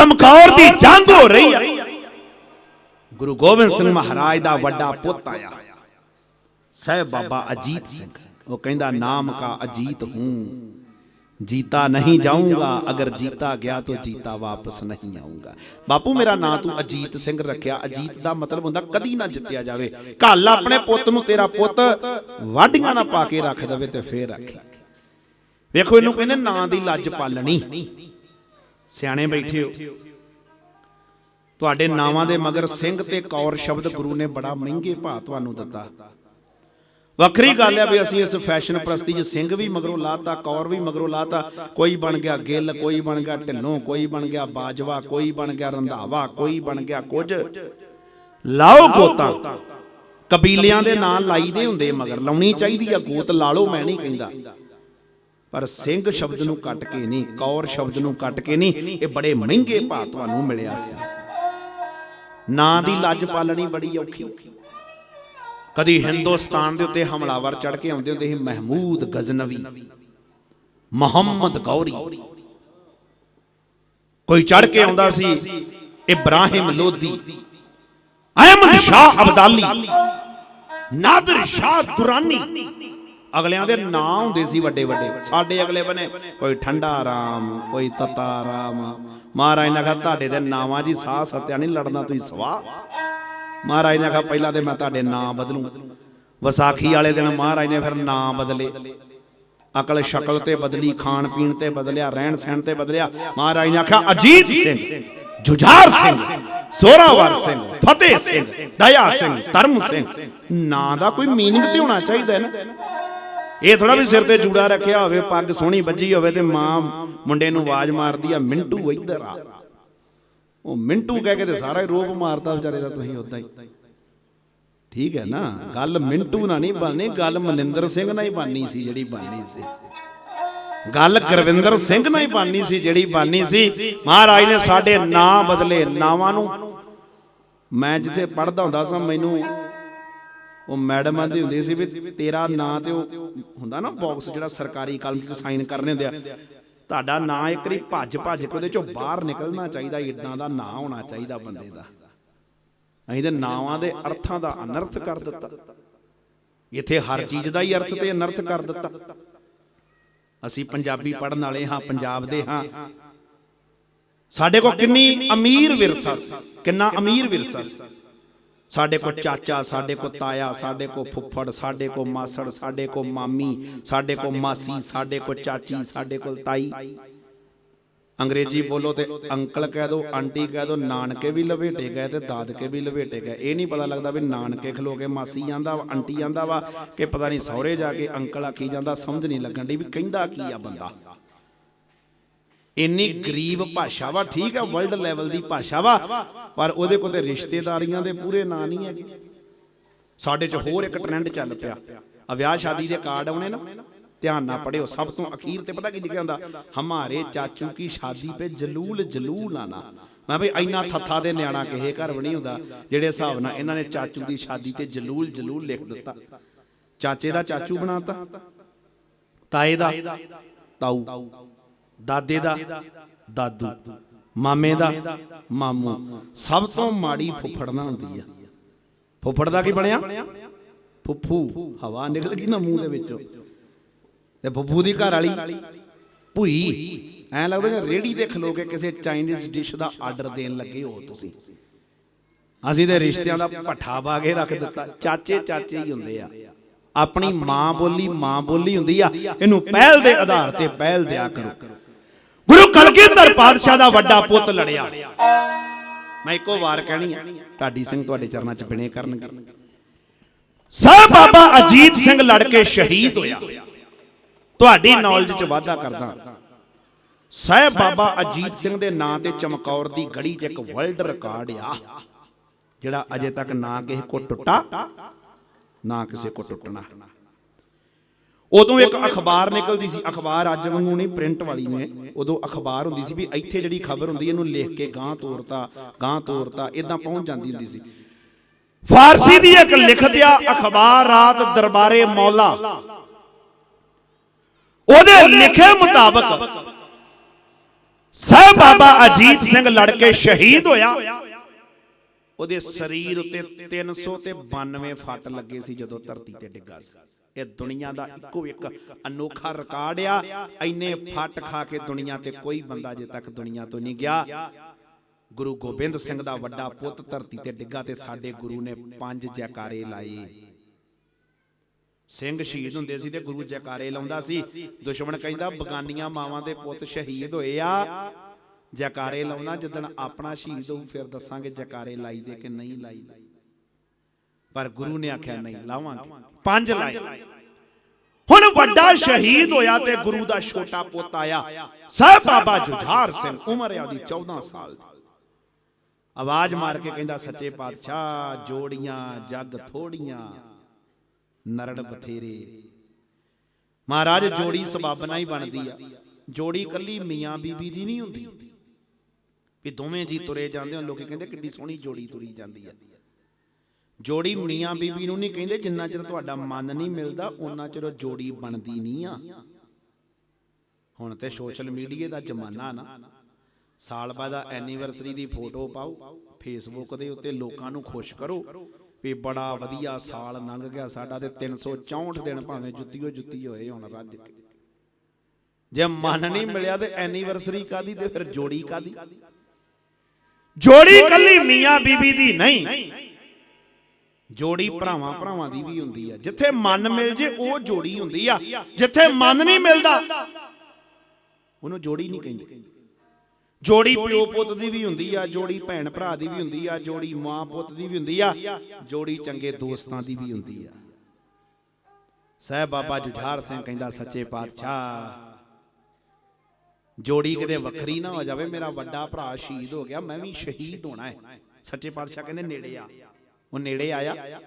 ਚਮਕੌਰ ਦੀ ਜੰਗ ਹੋ ਰਹੀ ਆ। ਗੁਰੂ ਗੋਬਿੰਦ ਸਿੰਘ ਮਹਾਰਾਜ ਦਾ ਵੱਡਾ ਪੁੱਤ ਆਇਆ। ਸਹਿਬ ਬਾਬਾ ਅਜੀਤ ਸਿੰਘ। ਉਹ ਕਹਿੰਦਾ ਨਾਮ ਕਾ ਅਜੀਤ ਹੂੰ। ਜੀਤਾ ਨਹੀਂ ਜਾਊਂਗਾ। ਅਗਰ ਜੀਤਾ ਗਿਆ ਤਾਂ ਜੀਤਾ ਵਾਪਸ ਨਹੀਂ ਆਊਂਗਾ। ਬਾਪੂ ਮੇਰਾ ਨਾਂ ਤੂੰ ਅਜੀਤ ਸਿੰਘ ਰੱਖਿਆ। ਅਜੀਤ ਦਾ ਮਤਲਬ ਹੁੰਦਾ ਕਦੀ ਨਾ ਜਿੱਤਿਆ ਜਾਵੇ। ਕੱਲ ਆਪਣੇ ਪੁੱਤ ਨੂੰ ਤੇਰਾ ਪੁੱਤ ਵਾਢੀਆਂ ਨਾ ਪਾ ਕੇ ਰੱਖ ਦੇਵੇ ਤੇ ਫੇਰ ਰੱਖੀ। ਵੇਖੋ ਇਹਨੂੰ ਕਹਿੰਦੇ ਨਾਂ ਦੀ ਲੱਜ ਪਾਲਣੀ। ਸਿਆਣੇ ਬੈਠੇ ਹੋ। ਤੁਹਾਡੇ ਨਾਵਾਂ ਦੇ ਮਗਰ ਸਿੰਘ ਤੇ ਕੌਰ ਸ਼ਬਦ ਗੁਰੂ ਨੇ ਬੜਾ ਮਹਿੰਗੇ ਭਾਅ ਤੁਹਾਨੂੰ ਦਿੱਤਾ। ਵੱਖਰੀ ਗੱਲ ਹੈ ਵੀ ਅਸੀਂ ਇਸ ਫੈਸ਼ਨ ਪ੍ਰਸਤੀ 'ਚ ਸਿੰਘ ਵੀ ਮਗਰੋਂ ਲਾਤਾ, ਕੌਰ ਵੀ ਮਗਰੋਂ ਲਾਤਾ। ਕੋਈ ਬਣ ਗਿਆ ਗਿੱਲ, ਕੋਈ ਬਣ ਗਿਆ ਢਿੱਲੋਂ, ਕੋਈ ਬਣ ਗਿਆ ਬਾਜਵਾ, ਕੋਈ ਬਣ ਗਿਆ ਰੰਧਾਵਾ, ਕੋਈ ਬਣ ਗਿਆ ਕੁਝ। ਲਾਓ ਗੋਤਾਂ। ਕਬੀਲਿਆਂ ਦੇ ਨਾਂ ਲਾਈਦੇ ਹੁੰਦੇ ਮਗਰ। ਲਾਉਣੀ ਚਾਹੀਦੀ ਆ ਗੋਤ, ਲਾ ਲਓ, ਮੈਂ ਨਹੀਂ ਕਹਿੰਦਾ। ਪਰ ਸਿੰਘ ਸ਼ਬਦ ਨੂੰ ਕੱਟ ਕੇ ਨਹੀਂ ਕੌਰ ਸ਼ਬਦ ਨੂੰ ਕੱਟ ਕੇ ਨਹੀਂ ਇਹ ਬੜੇ ਮਹਿੰਗੇ ਭਾਅ ਤੁਹਾਨੂੰ ਮਿਲਿਆ ਸੀ। ਨਾਂ ਦੀ ਲੱਜ ਪਾਲਣੀ ਬੜੀ ਔਖੀ ਕਦੀ ਹਿੰਦੁਸਤਾਨ ਦੇ ਉੱਤੇ ਹਮਲਾਵਰ ਚੜ ਕੇ ਆਉਂਦੇ ਹੁੰਦੇ ਸੀ ਮਹਿਮੂਦ ਗਜ਼ਨਵੀ ਮੁਹੰਮਦ ਗੌਰੀ। ਕੋਈ ਚੜ ਕੇ ਆਉਂਦਾ ਸੀ ਇਬਰਾਹਿਮ ਲੋਧੀ। ਅਹਿਮਦ ਸ਼ਾਹ ਅਬਦਾਲੀ। ਨਾਦਰ ਸ਼ਾਹ ਦੁਰਾਨੀ। ਅਗਲਿਆਂ ਦੇ ਨਾਂ ਹੁੰਦੇ ਸੀ ਵੱਡੇ ਵੱਡੇ। ਸਾਡੇ ਅਗਲੇ ਬਨੇ ਕੋਈ ਠੰਡਾ ਰਾਮ, ਕੋਈ ਤਤਾ ਰਾਮ। ਮਹਾਰਾਜ ਨੇ ਕਿਹਾ ਤੁਹਾਡੇ ਦੇ ਨਾਵਾਂ ਜੀ ਸਾਹ ਸਤਿਆ ਨਹੀਂ ਲੜਨਾ ਤੁਸੀਂ ਸਵਾ ਮਹਾਰਾਜ ਨੇ ਕਿਹਾ ਪਹਿਲਾਂ ਤੇ ਮੈਂ ਤੁਹਾਡੇ ਨਾਂ ਬਦਲੂ। ਵਿਸਾਖੀ ਵਾਲੇ ਦਿਨ ਮਹਾਰਾਜ ਨੇ ਫਿਰ ਨਾਂ ਬਦਲੇ। ਅਕਲ ਸ਼ਕਲ ਤੇ ਬਦਲੀ, ਖਾਣ ਪੀਣ ਤੇ ਬਦਲਿਆ, ਰਹਿਣ ਸਹਿਣ ਤੇ ਬਦਲਿਆ। ਮਹਾਰਾਜ ਨੇ ਆਖਿਆ, ਅਜੀਤ ਸਿੰਘ, ਜੁਝਾਰ ਸਿੰਘ ਸੋਰਾਵਰ ਸਿੰਘ, ਫਤਿਹ ਸਿੰਘ, ਦਇਆ ਸਿੰਘ, ਧਰਮ ਸਿੰਘ, ਨਾਂ ਦਾ ਕੋਈ ਮੀਨਿੰਗ ਤੇ ਹੋਣਾ ਚਾਹੀਦਾ ਹੈ ਨਾ? ਇਹ ਥੋੜਾ ਵੀ ਸਿਰ ਤੇ ਜੂੜਾ ਰੱਖਿਆ ਹੋਵੇ, ਪੱਗ ਸੋਹਣੀ ਵੱਜੀ ਹੋਵੇ ਤੇ ਮਾਂ ਮੁੰਡੇ ਨੂੰ ਆਵਾਜ਼ ਮਾਰਦੀ ਆ, ਮਿੰਟੂ, ਇੱਧਰ ਆ। ਉਹ ਮਿੰਟੂ ਕਹਿ ਕੇ ਤੇ ਸਾਰਾ ਹੀ ਰੋਪ ਮਾਰਦਾ ਵਿਚਾਰੇ ਦਾ, ਤੁਸੀਂ ਉਦਾਂ ਹੀ। ਠੀਕ ਹੈ ਨਾ, ਗੱਲ ਮਿੰਟੂ ਨਾਲ ਨਹੀਂ ਬਣਨੀ, ਗੱਲ ਮਨਿੰਦਰ ਸਿੰਘ ਨਾਲ ਹੀ ਬਣਨੀ ਸੀ ਜਿਹੜੀ ਬਣਨੀ ਸੀ। ਗੱਲ ਗੁਰਵਿੰਦਰ ਸਿੰਘ ਨਾਲ ਹੀ ਬਣਨੀ ਸੀ ਜਿਹੜੀ ਬਾਨੀ ਸੀ। ਮਹਾਰਾਜ ਨੇ ਸਾਡੇ ਨਾਂ ਬਦਲੇ, ਨਾਵਾਂ ਨੂੰ। ਮੈਂ ਜਿੱਥੇ ਪੜਦਾ ਹੁੰਦਾ ਸਾਂ, ਮੈਨੂੰ ਉਹ ਮੈਡਮ ਆਂਦੀ ਹੁੰਦੀ ਸੀ ਵੀ ਤੇਰਾ ਨਾਂ ਤੇ ਉਹ ਹੁੰਦਾ ਨਾ ਬਾਕਸ ਜਿਹੜਾ ਸਰਕਾਰੀ ਕਲਮ ਤੇ ਸਾਈਨ ਕਰਨੇ ਹੁੰਦੇ ਆ। ਤੁਹਾਡਾ ਨਾਂ ਇੱਕ ਵਾਰੀ ਭੱਜ ਭੱਜ ਕੇ ਉਹਦੇ ਚੋਂ ਬਾਹਰ ਨਿਕਲਣਾ ਚਾਹੀਦਾ ਇਦਾਂ ਦਾ ਨਾਂ ਹੋਣਾ ਚਾਹੀਦਾ ਬੰਦੇ ਦਾ। ਅਸੀਂ ਤੇ ਨਾਵਾਂ ਦੇ ਅਰਥਾਂ ਦਾ ਅਨਰਥ ਕਰ ਦਿੱਤਾ। ਇੱਥੇ ਹਰ ਚੀਜ਼ ਦਾ ਹੀ ਅਰਥ ਤੇ ਅਨਰਥ ਕਰ ਦਿੱਤਾ। ਅਸੀਂ ਪੰਜਾਬੀ ਪੜਨ ਵਾਲੇ ਹਾਂ ਪੰਜਾਬ ਦੇ ਹਾਂ। ਸਾਡੇ ਕੋਲ ਕਿੰਨੀ ਅਮੀਰ ਵਿਰਸਾ ਸੀ। ਕਿੰਨਾ ਅਮੀਰ ਵਿਰਸਾ ਸੀ। ਸਾਡੇ ਕੋ ਚਾਚਾ ਸਾਡੇ ਕੋ ਤਾਇਆ ਸਾਡੇ ਕੋ ਫੁੱਫੜ ਸਾਡੇ ਕੋ ਮਾਸੜ ਸਾਡੇ ਕੋ ਮਾਮੀ ਸਾਡੇ ਕੋ ਮਾਸੀ ਸਾਡੇ ਕੋ ਚਾਚੀ ਸਾਡੇ ਕੋਲ ਤਾਈ ਅੰਗਰੇਜ਼ੀ ਬੋਲੋ ਤੇ ਅੰਕਲ ਕਹਿ ਦੋ ਆਂਟੀ ਕਹਿ ਦੋ ਨਾਨਕੇ ਵੀ ਲਵੇਟੇ ਗਏ ਤੇ ਦਾਦਕੇ ਵੀ ਲਵੇਟੇ ਗਏ ਇਹ ਨਹੀਂ ਪਤਾ ਲੱਗਦਾ ਵੀ ਨਾਨਕੇ ਖਲੋ ਕੇ ਮਾਸੀ ਜਾਂਦਾ ਵਾ ਆਂਟੀ ਜਾਂਦਾ ਵਾ ਕਿ ਪਤਾ ਨਹੀਂ ਸਹੁਰੇ ਜਾ ਕੇ ਅੰਕਲ ਆਖੀ ਜਾਂਦਾ ਸਮਝ ਨਹੀਂ ਲੱਗਣ ਦੀ ਵੀ ਕਹਿੰਦਾ ਕੀ ਆ ਬੰਦਾ ਇੰਨੀ ਗਰੀਬ ਭਾਸ਼ਾ ਵਾ ਠੀਕ ਹੈ ਵਰਲਡ ਲੈਵਲ ਦੀ ਭਾਸ਼ਾ ਵਾ ਪਰ ਉਹਦੇ ਕੋਲ ਤੇ ਰਿਸ਼ਤੇਦਾਰੀਆਂ ਦੇ ਪੂਰੇ ਨਾਂ ਨਹੀਂ ਹੈਗੇ। ਸਾਡੇ 'ਚ ਹੋਰ ਇੱਕ ਟ੍ਰੈਂਡ ਚੱਲ ਪਿਆ। ਆ ਵਿਆਹ ਸ਼ਾਦੀ ਦੇ ਕਾਰਡ ਆਉਣੇ ਨਾ, ਧਿਆਨ ਨਾਲ ਪੜਿਓ ਸਭ ਤੋਂ ਅਖੀਰ ਤੇ ਪਤਾ ਕੀ ਲਿਖਿਆ ਹੁੰਦਾ? ਹਮਾਰੇ ਚਾਚੂ ਕੀ ਸ਼ਾਦੀ ਪੇ ਜਲੂਲ ਜਲੂਲ ਆਣਾ ਮੈਂ ਬਈ ਇੰਨਾ ਥੱਥਾ ਦੇ ਨਿਆਣਾ ਕਿਸੇ ਘਰ ਵੀ ਨਹੀਂ ਹੁੰਦਾ। ਜਿਹੜੇ ਹਿਸਾਬ ਨਾਲ ਇਹਨਾਂ ਨੇ ਚਾਚੂ ਦੀ ਸ਼ਾਦੀ ਤੇ ਜਲੂਲ ਜਲੂਲ ਲਿਖ ਦਿੱਤਾ। ਚਾਚੇ ਦਾ ਚਾਚੂ ਬਣਾਤਾ, ਤਾਏ ਦਾ ਤਾਊ, ਦਾਦੇ ਦਾ ਦਾਦੂ। ਮਾਮੇ ਦਾ ਮਾਮੂ ਸਭ ਤੋਂ ਮਾੜੀ ਫੁੱਫੜਨਾ ਹੁੰਦੀ ਆ। ਫੁੱਫੜ ਦਾ ਕੀ ਬਣਿਆ? ਫੁੱਫੂ। ਹਵਾ ਨਿਕਲ ਗਈ ਨਾ ਮੂੰਹ ਦੇ ਵਿੱਚੋਂ। ਤੇ ਫੁੱਫੂ ਦੀ ਘਰ ਵਾਲੀ? ਭੂਈ। ਐ ਲੱਗਦਾ ਕਿ ਰੇੜੀ ਤੇ ਖਲੋ ਕੇ ਕਿਸੇ ਚਾਈਨੀਜ਼ ਡਿਸ਼ ਦਾ ਆਰਡਰ ਦੇਣ ਲੱਗੇ ਹੋ ਤੁਸੀਂ। ਅਸੀਂ ਤੇ ਰਿਸ਼ਤਿਆਂ ਦਾ ਪੱਠਾ ਪਾ ਕੇ ਰੱਖ ਦਿੱਤਾ। ਚਾਚੇ ਚਾਚੇ ਹੀ ਹੁੰਦੇ ਆ। ਆਪਣੀ ਮਾਂ ਬੋਲੀ ਮਾਂ ਬੋਲੀ ਹੁੰਦੀ ਆ। ਇਹਨੂੰ ਪਹਿਲ ਦੇ ਆਧਾਰ ਤੇ ਪਹਿਲ ਦਿਆ ਕਰੋ। ਗੁਰੂ ਕਲਗੀਧਰ ਪਾਤਸ਼ਾਹ ਦਾ ਵੱਡਾ ਪੁੱਤ ਲੜਿਆ। ਮੈਂ ਇੱਕੋ ਵਾਰ ਕਹਿਣੀ ਆ ਢਾਡੀ ਸਿੰਘ ਤੁਹਾਡੇ ਚਰਨਾਂ 'ਚ ਬਿਨੇ ਕਰਨਗੇ। ਸਾਹਿਬ ਬਾਬਾ ਅਜੀਤ ਸਿੰਘ ਲੜ ਕੇ ਸ਼ਹੀਦ ਹੋਇਆ। ਤੁਹਾਡੀ ਨੌਲੇਜ 'ਚ ਵਾਧਾ ਕਰਦਾ। ਸਾਹਿਬ ਬਾਬਾ ਅਜੀਤ ਸਿੰਘ ਦੇ ਨਾਂ ਤੇ ਚਮਕੌਰ ਦੀ ਗੜੀ 'ਚ ਇੱਕ ਵਰਲਡ ਰਿਕਾਰਡ ਆ ਜਿਹੜਾ ਅਜੇ ਤੱਕ ਨਾ ਕਿਸੇ ਕੋ ਟੁੱਟਾ ਨਾ ਕਿਸੇ ਕੋ ਟੁੱਟਣਾ। ਉਦੋਂ ਇੱਕ ਅਖਬਾਰ ਨਿਕਲਦੀ ਸੀ ਅਖਬਾਰ ਅੱਜ ਵਾਂਗੂ ਨਹੀਂ ਪ੍ਰਿੰਟ ਵਾਲੀ ਨੇ। ਉਦੋਂ ਅਖਬਾਰ ਹੁੰਦੀ ਸੀ ਵੀ ਇੱਥੇ ਜਿਹੜੀ ਖਬਰ ਹੁੰਦੀ ਇਹਨੂੰ ਲਿਖ ਕੇ ਗਾਂ ਤੋਰਤਾ ਗਾਂ ਤੋਰਤਾ ਇਦਾਂ ਪਹੁੰਚ ਜਾਂਦੀ ਹੁੰਦੀ ਸੀ। ਫਾਰਸੀ ਦੀ ਇੱਕ ਲਿਖਦਿਆ ਅਖਬਾਰ ਰਾਤ ਦਰਬਾਰੇ ਮੌਲਾ। ਉਹਦੇ ਲਿਖੇ ਮੁਤਾਬਕ ਸਾਹਿਬ ਬਾਬਾ ਅਜੀਤ ਸਿੰਘ ਲੜ ਕੇ ਸ਼ਹੀਦ ਹੋਇਆ। ਉਹਦੇ ਸਰੀਰ ਉੱਤੇ 300 ਤੇ 92 ਫੱਟ ਲੱਗੇ ਸੀ ਜਦੋਂ ਧਰਤੀ ਤੇ ਡਿੱਗਾ ਸੀ। ਇਹ ਦੁਨੀਆ ਦਾ ਇੱਕੋ ਇੱਕ ਅਨੋਖਾ ਰਿਕਾਰਡ ਆ। ਇੰਨੇ ਫੱਟ ਖਾ ਕੇ ਦੁਨੀਆ ਤੇ ਕੋਈ ਬੰਦਾ ਅਜੇ ਤੱਕ ਦੁਨੀਆ ਤੋਂ ਨਹੀਂ ਗਿਆ। ਗੁਰੂ ਗੋਬਿੰਦ ਸਿੰਘ ਦਾ ਵੱਡਾ ਪੁੱਤ ਧਰਤੀ ਤੇ ਡਿੱਗਾ ਤੇ ਸਾਡੇ ਗੁਰੂ ਨੇ ਪੰਜ ਜੈਕਾਰੇ ਲਾਏ। ਸਿੰਘ ਸ਼ਹੀਦ ਹੁੰਦੇ ਸੀ ਤੇ ਗੁਰੂ ਜੈਕਾਰੇ ਲਾਉਂਦਾ ਸੀ। ਦੁਸ਼ਮਣ ਕਹਿੰਦਾ ਬਗਾਨੀਆਂ ਮਾਵਾਂ ਦੇ ਪੁੱਤ ਸ਼ਹੀਦ ਹੋਏ ਆ। ਜੈਕਾਰੇ ਲਾਉਣਾ ਜਦੋਂ ਆਪਣਾ ਸ਼ਹੀਦ ਹੋਊ ਫਿਰ ਦੱਸਾਂਗੇ ਜੈਕਾਰੇ ਲਾਈ ਦੇ ਕਿ ਨਹੀਂ ਲਾਈ ਪਰ ਗੁਰੂ ਨੇ ਆਖਿਆ ਨਹੀਂ ਲਾਵਾਂਗੇ। ਪੰਜ ਲਾਏ। ਹੁਣ ਵੱਡਾ ਸ਼ਹੀਦ ਹੋਇਆ ਤੇ ਗੁਰੂ ਦਾ ਛੋਟਾ ਪੁੱਤ ਆਇਆ। ਸਾਹਿਬ ਬਾਬਾ ਜੁਝਾਰ ਸਿੰਘ ਉਮਰ ਆ ਉਹਦੀ 14 ਸਾਲ ਦੀ। ਆਵਾਜ਼ ਮਾਰ ਕੇ ਕਹਿੰਦਾ ਸੱਚੇ ਪਾਤਸ਼ਾਹ ਜੋੜੀਆਂ ਜੱਗ ਥੋੜੀਆਂ ਨਰੜ ਬਥੇਰੇ। ਮਹਾਰਾਜ ਜੋੜੀ ਸਬੱਬ ਹੀ ਬਣਦੀ ਆ। ਜੋੜੀ ਕੱਲੀ ਮੀਆਂ ਬੀਬੀ ਦੀ ਨਹੀਂ ਹੁੰਦੀ। ਵੀ ਦੋਵੇਂ ਜੀ ਤੁਰੇ ਜਾਂਦੇ ਹਨ ਲੋਕੀ ਕਹਿੰਦੇ ਕਿੱਡੀ ਸੋਹਣੀ ਜੋੜੀ ਤੁਰੀ ਜਾਂਦੀ ਆ। ਜੋੜੀ ਮੀਆਂ ਬੀਬੀ ਨੂੰ ਨਹੀਂ ਕਹਿੰਦੇ, ਜਿੰਨਾ ਚਿਰ ਤੁਹਾਡਾ ਮਨ ਨਹੀਂ ਮਿਲਦਾ ਉਹਨਾਂ ਚਿਰ ਉਹ ਜੋੜੀ ਬਣਦੀ ਨਹੀਂ ਆ। ਹੁਣ ਤੇ ਸੋਸ਼ਲ ਮੀਡੀਆ ਦਾ ਜ਼ਮਾਨਾ ਨਾ। ਸਾਲ ਬਾਅਦ ਐਨੀਵਰਸਰੀ ਦੀ ਫੋਟੋ ਪਾਓ ਫੇਸਬੁੱਕ ਦੇ ਉੱਤੇ ਲੋਕਾਂ ਨੂੰ ਖੁਸ਼ ਕਰੋ ਵੀ ਬੜਾ ਵਧੀਆ ਸਾਲ ਲੰਘ ਗਿਆ ਸਾਡਾ ਤੇ 364 ਦਿਨ ਭਾਵੇਂ ਜੁੱਤੀਓ ਜੁੱਤੀ ਹੋਏ ਹੁਣ ਰੱਜ ਕੇ। ਜੇ ਮਨ ਨਹੀਂ ਮਿਲਿਆ ਤੇ ਐਨੀਵਰਸਰੀ ਕਾਦੀ ਤੇ ਫਿਰ ਜੋੜੀ ਕਾਦੀ ਜੋੜੀ ਕੱਲੀ ਮੀਆਂ ਬੀਬੀ ਦੀ ਨਹੀਂ। ਜੋੜੀ ਭਰਾਵਾਂ ਭਰਾਵਾਂ ਦੀ ਵੀ ਹੁੰਦੀ ਆ। ਜਿੱਥੇ ਮਨ ਮਿਲ ਜੇ ਉਹ ਜੋੜੀ ਹੁੰਦੀ ਆ। ਜਿੱਥੇ ਮਨ ਨਹੀਂ ਮਿਲਦਾ ਉਹਨੂੰ ਜੋੜੀ ਨਹੀਂ ਕਹਿੰਦੇ। ਜੋੜੀ ਪਿਓ ਪੁੱਤ ਦੀ ਵੀ ਹੁੰਦੀ ਆ ਜੋੜੀ ਭੈਣ ਭਰਾ ਦੀ ਵੀ ਹੁੰਦੀ ਆ ਜੋੜੀ ਮਾਂ ਪੁੱਤ ਦੀ ਵੀ ਹੁੰਦੀ ਆ ਜੋੜੀ ਚੰਗੇ ਦੋਸਤਾਂ ਦੀ ਵੀ ਹੁੰਦੀ ਆ। ਸਹਿਬ ਬਾਬਾ ਜੁਝਾਰ ਸਿੰਘ ਕਹਿੰਦਾ ਸੱਚੇ ਪਾਤਸ਼ਾਹ ਜੋੜੀ ਕਿਤੇ ਵੱਖਰੀ ਨਾ ਹੋ ਜਾਵੇ ਮੇਰਾ ਵੱਡਾ ਭਰਾ ਸ਼ਹੀਦ ਹੋ ਗਿਆ ਮੈਂ ਵੀ ਸ਼ਹੀਦ ਹੋਣਾ ਹੈ। ਸੱਚੇ ਪਾਤਸ਼ਾਹ ਕਹਿੰਦੇ ਨੇੜੇ ਆ। ਉਹ ਨੇੜੇ ਆਇਆ।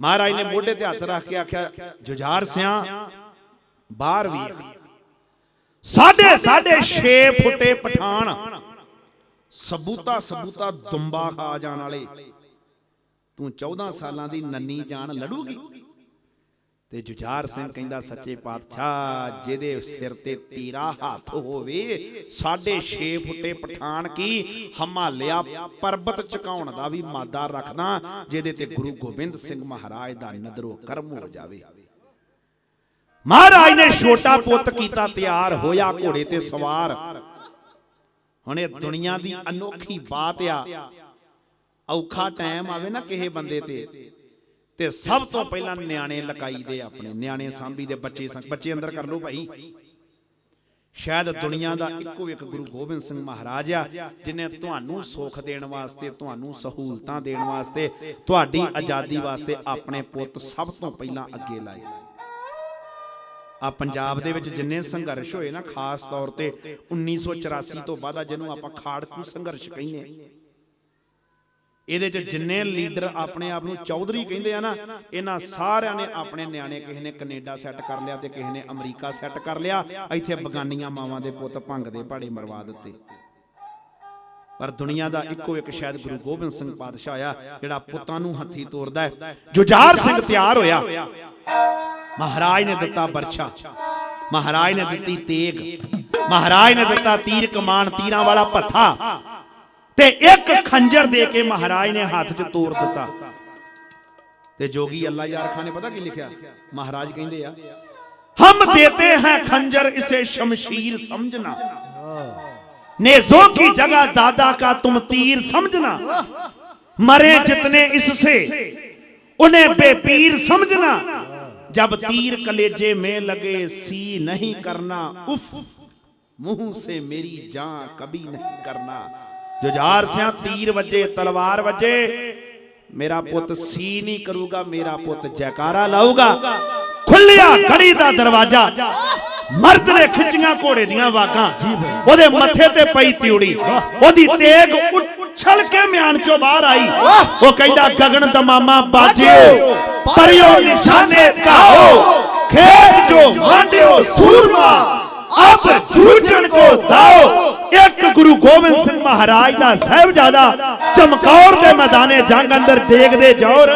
ਮਹਾਰਾਜ ਨੇ ਮੋਢੇ ਤੇ ਹੱਥ ਰੱਖ ਕੇ ਆਖਿਆ, ਜੁਝਾਰ ਸਿਆ, ਬਾਹਰ ਵੇਖ ਸਾਢੇ ਸਾਢੇ 6 ਫੁੱਟੇ ਪਠਾਨ, ਸਬੂਤਾ ਸਬੂਤਾ ਦੁੰਬਾ ਖਾ ਜਾਣ ਵਾਲੇ। ਤੂੰ 14 ਸਾਲਾਂ ਦੀ ਨੰਨੀ ਜਾਨ ਲੜੂਗੀ। ਤੇ ਜੁਝਾਰ ਸਿੰਘ ਕਹਿੰਦਾ, ਸੱਚੇ ਪਾਤਸ਼ਾਹ, ਜਿਹਦੇ ਸਿਰ ਤੇ ਤੀਰਾ ਹੱਥ ਹੋਵੇ, ਸਾਢੇ 6 ਫੁੱਟੇ ਪਠਾਨ ਕੀ ਹਮਾਲਿਆ ਪਰਬਤ ਚਕਾਉਣ ਦਾ ਵੀ ਮਾਦਾ ਰੱਖਦਾ, ਜਿਹਦੇ ਤੇ ਗੁਰੂ ਗੋਬਿੰਦ ਸਿੰਘ ਮਹਾਰਾਜ ਦਾ ਨਦਰੋ ਕਰਮ ਹੋ ਜਾਵੇ? ਮਹਾਰਾਜ ਨੇ ਛੋਟਾ ਪੁੱਤ ਕੀਤਾ ਤਿਆਰ, ਹੋਇਆ ਘੋੜੇ ਤੇ ਸਵਾਰ। ਹੁਣ ਇਹ ਦੁਨੀਆ ਦੀ ਅਨੋਖੀ ਬਾਤ ਆ। ਔਖਾ ਟਾਈਮ ਆਵੇ ਨਾ ਕਿਸੇ ਬੰਦੇ ਤੇ। ਤੇ ਸਭ ਤੋਂ ਪਹਿਲਾਂ ਨਿਆਣੇ ਲਕਾਈ ਦੇ ਆਪਣੇ। ਨਿਆਣੇ ਸਾਂਭੀ ਦੇ ਬੱਚੇ ਬੱਚੇ ਅੰਦਰ ਕਰ ਲਓ ਭਾਈ। ਸ਼ਾਇਦ ਦੁਨੀਆ ਦਾ ਇੱਕੋ ਇੱਕ ਗੁਰੂ ਗੋਬਿੰਦ ਸਿੰਘ ਮਹਾਰਾਜ ਆ, ਜਿਨੇ ਤੁਹਾਨੂੰ ਸੁੱਖ ਦੇਣ ਵਾਸਤੇ, ਤੁਹਾਨੂੰ ਸਹੂਲਤਾਂ ਦੇਣ ਵਾਸਤੇ, ਤੁਹਾਡੀ ਆਜ਼ਾਦੀ ਵਾਸਤੇ ਆਪਣੇ ਪੁੱਤ ਸਭ ਤੋਂ ਪਹਿਲਾਂ ਅੱਗੇ ਲਾਏ। ਆ ਪੰਜਾਬ ਦੇ ਵਿੱਚ ਜਿੰਨੇ ਸੰਘਰਸ਼ ਹੋਏ ਨਾ, ਖਾਸ ਤੌਰ ਤੇ 1984 ਤੋਂ ਬਾਅਦ ਜਿਹਨੂੰ ਆਪਾਂ ਖਾੜਕੂ ਸੰਘਰਸ਼ ਕਹਿੰਦੇ ਇਹਦੇ ਚ ਜਿੰਨੇ ਲੀਡਰ ਆਪਣੇ ਆਪ ਨੂੰ ਚੌਧਰੀ ਕਹਿੰਦੇ ਆ ਨਾ ਇਹਨਾਂ ਸਾਰਿਆਂ ਨੇ ਆਪਣੇ ਨਿਆਣੇ ਕਿਸੇ ਨੇ ਕੈਨੇਡਾ ਸੈੱਟ ਕਰ ਲਿਆ ਤੇ ਕਿਸੇ ਨੇ ਅਮਰੀਕਾ ਸੈੱਟ ਕਰ ਲਿਆ ਇੱਥੇ ਬਗਾਨੀਆਂ ਮਾਵਾਂ ਦੇ ਪੁੱਤ ਭੰਗ ਦੇ ਪਹਾੜੇ ਮਰਵਾ ਦਿੱਤੇ। ਪਰ ਦੁਨੀਆ ਦਾ ਇੱਕੋ ਇੱਕ ਸ਼ਾਇਦ ਗੁਰੂ ਗੋਬਿੰਦ ਸਿੰਘ ਪਾਤਸ਼ਾਹ ਆ ਜਿਹੜਾ ਪੁੱਤਾਂ ਨੂੰ ਹੱਥੀ ਤੋਰਦਾ ਹੈ। ਜੁਝਾਰ ਸਿੰਘ ਤਿਆਰ ਹੋਇਆ। ਮਹਾਰਾਜ ਨੇ ਦਿੱਤਾ ਬਰਛਾ ਮਹਾਰਾਜ ਨੇ ਦਿੱਤੀ ਤੇਗ। ਮਹਾਰਾਜ ਨੇ ਦਿੱਤਾ ਤੀਰ ਕਮਾਨ ਤੀਰਾਂ ਵਾਲਾ ਭੱਥਾ ਤੇ ਇੱਕ ਖੰਜਰ ਦੇ ਕੇ ਮਹਾਰਾਜ ਨੇ ਹੱਥ 'ਚ ਤੋੜ ਦਿੱਤਾ ਤੇ ਜੋਗੀ ਅੱਲਾ ਯਾਰ ਖਾਨ ਨੇ ਪਤਾ ਕੀ ਲਿਖਿਆ ਮਹਾਰਾਜ ਕਹਿੰਦੇ ਆ ਹਮ ਦੇਤੇ ਹੈ ਖੰਜਰ ਇਸੇ ਸ਼ਮਸ਼ੀਰ ਸਮਝਣਾ नेजों की जगह दादा का तुम तीर समझना मरे जितने इससे उन्हें बेपीर समझना जब तीर कलेजे में लगे सी नहीं करना उफ मुंह से मेरी जान कभी नहीं करना ਜੁਝਾਰ ਸਿਆਂ ਤੀਰ ਵੱਜੇ, ਤਲਵਾਰ ਵੱਜੇ। ਮੇਰਾ ਪੁੱਤ ਸੀ ਨਹੀਂ ਕਰੂਗਾ, ਮੇਰਾ ਪੁੱਤ ਜੈਕਾਰਾ ਲਾਊਗਾ। ਖੁੱਲਿਆ ਘੜੀ ਦਾ ਦਰਵਾਜ਼ਾ। ਮਰਦ ਨੇ ਖਿੱਚੀਆਂ ਘੋੜੇ ਦੀਆਂ ਵਾਗਾਂ। ਉਹਦੇ ਮੱਥੇ ਤੇ ਪਈ ਤਿਉੜੀ। ਉਹਦੀ ਤੇਗ ਉਛਲ ਕੇ ਮਿਆਨ ਚੋਂ ਬਾਹਰ ਆਈ। ਉਹ ਕਹਿੰਦਾ, ਗਗਨ ਦਮਾਮਾ ਬਾਜਿਓ, ਪਰਿਓ ਨਿਸ਼ਾਨੇ ਕਾਓ ਖੇਤ ਜੋ ਮਾਂਡਿਓ ਸੂਰਮਾ, ਅਬ ਜੂਝਣ ਕੋ ਦਾਓ। ਇੱਕ ਗੁਰੂ ਗੋਬਿੰਦ ਸਿੰਘ ਮਹਾਰਾਜ ਦਾ ਸਹਿਬਜ਼ਾਦਾ ਚਮਕੌਰ ਦੇ ਮੈਦਾਨੇ ਜੰਗ ਅੰਦਰ ਦੇਖਦੇ ਜੋਰ।